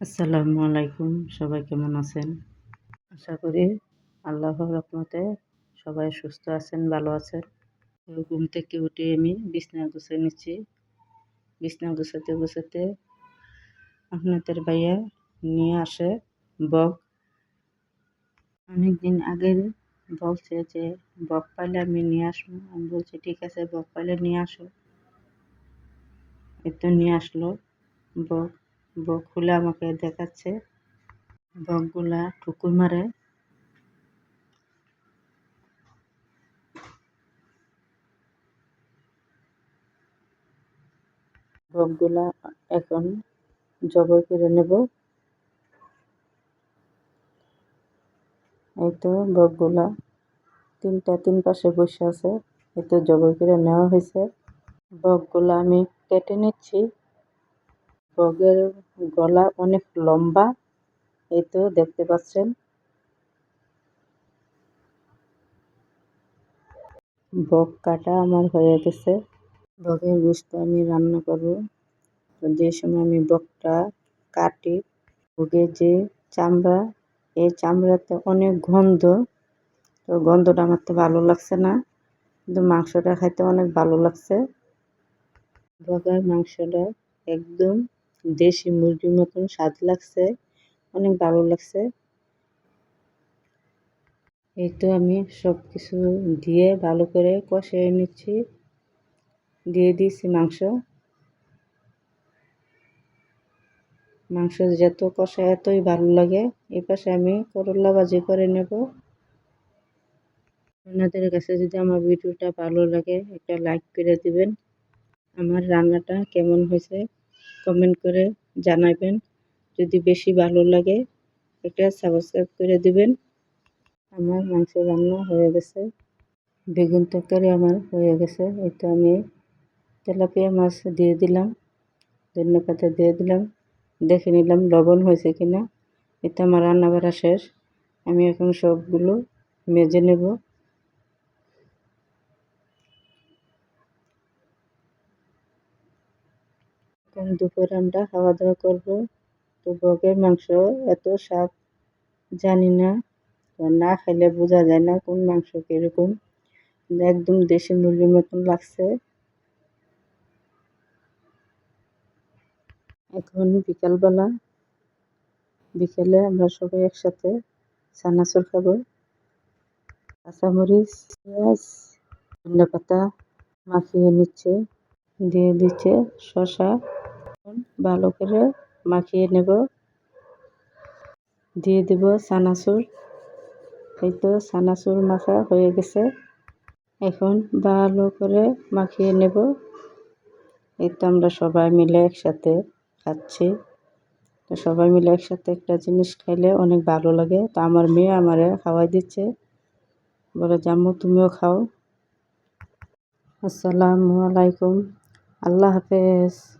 আসসালামু আলাইকুম, সবাই কেমন আছেন? আশা করি আল্লাহর রহমতে সবাই সুস্থ আছেন, ভালো আছেন। ঘুম থেকে উঠে আমি বিছনা গুছিয়ে নিচ্ছি। বিছনা গুছাতে গুছাতে আপনাদের ভাইয়া নিয়ে আসে বক। অনেকদিন আগে বলছে যে, বক পাইলে আমি নিয়ে আসব। আমি বলছি, ঠিক আছে, বক পাইলে নিয়ে আসো। এই তো নিয়ে আসলো বক। বক খুলে আমাকে দেখাচ্ছে। বকগুলা ঠুকুর মারে। বকগুলা এখন জবর করে নেব। এই তো বকগুলা তিনটা তিন পাশে বসে আছে, এই তো জবর করে নেওয়া হয়েছে। বকগুলা আমি কেটে নিচ্ছি। বগের গলা অনেক লম্বা, এই তো দেখতে পাচ্ছেন। বক কাটা আমার হয়ে গেছে। বগের গোস্ত আমি রান্না করব। যে সময় আমি বকটা কাটি বগের যে চামড়া, এই চামড়াতে অনেক গন্ধ, তো গন্ধটা আমার তো ভালো লাগছে না। কিন্তু মাংসটা খাইতে অনেক ভালো লাগছে। বগার মাংসটা একদম দেশি মুরগির মতন স্বাদ লাগছে, অনেক ভালো লাগছে। এই তো আমি সব কিছু দিয়ে ভালো করে কষিয়ে নিচ্ছি। দিয়ে দিয়েছি মাংস। মাংস যত কষা এতই ভালো লাগে। এই পাশে আমি করলা ভাজি করে নেব। আপনাদের কাছে যদি আমার ভিডিওটা ভালো লাগে, একটা লাইক করে দিবেন। আমার রান্নাটা কেমন হয়েছে? কমেন্ট করে জানাবেন। যদি বেশি ভালো লাগে, একটা সাবস্ক্রাইব করে দিবেন। আমার মাংস রান্না হয়ে গেছে। বেগুন তরকারি আমার হয়ে গেছে। এটা আমি তেলাপিয়া মাছ দিয়ে দিলাম। ধন্য পাতা দিয়ে দিলাম। দেখে নিলাম লবণ হয়েছে কিনা। এটা আমার রান্না বাড়া শেষ। আমি এখন সবগুলো মেজে নেব। এখন দুপুরে আমরা খাওয়া দাওয়া করব। তো বকের মাংস, এত স্বাদ, জানি না। না খেলে বোঝা যায় না কোন মাংস কীরকম। একদম দেশি মুরগির মতন লাগছে। এখন বিকালবেলা। বিকেলে আমরা সবাই একসাথে চানাচুর খাব। কাঁচামরিচ, পেঁয়াজ ধনে পাতা মাখিয়ে নিচ্ছে, দিয়ে দিচ্ছে শশা ভালো করে মাখিয়ে নেব। দিয়ে দেব চানাচুর। এই তো চানাচুর মাখা হয়ে গেছে। এখন ভালো করে মাখিয়ে নেব। এই তো আমরা সবাই মিলে একসাথে খাচ্ছি। তো সবাই মিলে একসাথে একটা জিনিস খাইলে অনেক ভালো লাগে। তো আমার মেয়ে আমারে খাওয়াই দিচ্ছে। বলে, জাম্মু, তুমিও খাও। আসসালামু আলাইকুম। আল্লাহ হাফেজ।